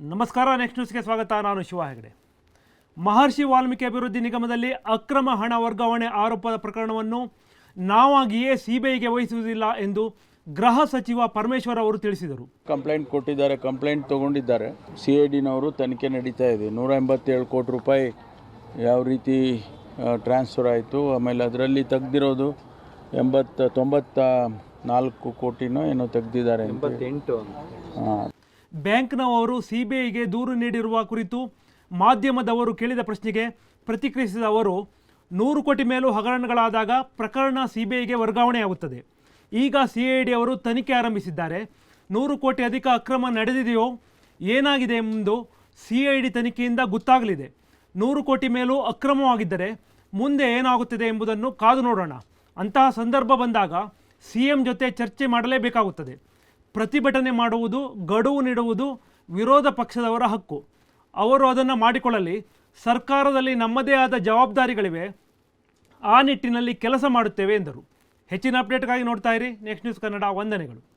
ನಮಸ್ಕಾರ ನೆಕ್ಸ್ಟ್ ನ್ಯೂಸ್ಗೆ ಸ್ವಾಗತ. ನಾನು ಶಿವ ಹೆಗಡೆ. ಮಹರ್ಷಿ ವಾಲ್ಮೀಕಿ ಅಭಿವೃದ್ಧಿ ನಿಗಮದಲ್ಲಿ ಅಕ್ರಮ ಹಣ ವರ್ಗಾವಣೆ ಆರೋಪದ ಪ್ರಕರಣವನ್ನು ನಾವಾಗಿಯೇ ಸಿಬಿಐಗೆ ವಹಿಸುವುದಿಲ್ಲ ಎಂದು ಗೃಹ ಸಚಿವ ಪರಮೇಶ್ವರ್ ಅವರು ತಿಳಿಸಿದರು. ಕಂಪ್ಲೇಂಟ್ ಕೊಟ್ಟಿದ್ದಾರೆ ಕಂಪ್ಲೇಂಟ್ ತಗೊಂಡಿದ್ದಾರೆ. ಸಿ ಐ ಡಿನವರು ತನಿಖೆ ನಡೀತಾ ಇದೆ. ನೂರ ಎಂಬತ್ತೇಳು ಕೋಟಿ ರೂಪಾಯಿ ಯಾವ ರೀತಿ ಟ್ರಾನ್ಸ್ಫರ್ ಆಯಿತು ಆಮೇಲೆ ಅದರಲ್ಲಿ ತೆಗ್ದಿರೋದು ಎಂಬತ್ತ ತೊಂಬತ್ತ ನಾಲ್ಕು ಕೋಟಿನೋ ಏನೋ ತೆಗ್ದಿದ್ದಾರೆ ಎಂಬತ್ತೆಂಟು ಹಾಂ. ಬ್ಯಾಂಕ್ನವರು ಸಿಬಿಐಗೆ ದೂರು ನೀಡಿರುವ ಕುರಿತು ಮಾಧ್ಯಮದವರು ಕೇಳಿದ ಪ್ರಶ್ನೆಗೆ ಪ್ರತಿಕ್ರಿಯಿಸಿದ ಅವರು, ನೂರು ಕೋಟಿ ಮೇಲೂ ಹಗರಣಗಳಾದಾಗ ಪ್ರಕರಣ ಸಿಬಿಐಗೆ ವರ್ಗಾವಣೆಯಾಗುತ್ತದೆ ಈಗ ಸಿ ಐ ಡಿ ಅವರು ತನಿಖೆ ಆರಂಭಿಸಿದ್ದಾರೆ. ನೂರು ಕೋಟಿ ಅಧಿಕ ಅಕ್ರಮ ನಡೆದಿದೆಯೋ ಏನಾಗಿದೆ ಎಂದು ಸಿ ಐ ಡಿ ತನಿಖೆಯಿಂದ ಗೊತ್ತಾಗಲಿದೆ. ನೂರು ಕೋಟಿ ಮೇಲೂ ಅಕ್ರಮವಾಗಿದ್ದರೆ ಮುಂದೆ ಏನಾಗುತ್ತದೆ ಎಂಬುದನ್ನು ಕಾದು ನೋಡೋಣ. ಅಂತಹ ಸಂದರ್ಭ ಬಂದಾಗ ಸಿ ಎಂ ಜೊತೆ ಚರ್ಚೆ ಮಾಡಲೇಬೇಕಾಗುತ್ತದೆ. ಪ್ರತಿಭಟನೆ ಮಾಡುವುದು, ಗಡುವು ನೀಡುವುದು ವಿರೋಧ ಪಕ್ಷದವರ ಹಕ್ಕು. ಅವರು ಅದನ್ನು ಮಾಡಿಕೊಳ್ಳಲಿ. ಸರ್ಕಾರದಲ್ಲಿ ನಮ್ಮದೇ ಆದ ಜವಾಬ್ದಾರಿಗಳಿವೆ. ಆ ನಿಟ್ಟಿನಲ್ಲಿ ಕೆಲಸ ಮಾಡುತ್ತೇವೆ ಎಂದರು. ಹೆಚ್ಚಿನ ಅಪ್ಡೇಟ್ಗಾಗಿ ನೋಡ್ತಾ ಇರಿ. ನೆಕ್ಸ್ಟ್ ನ್ಯೂಸ್ ಕನ್ನಡ ವಂದನೆಗಳು.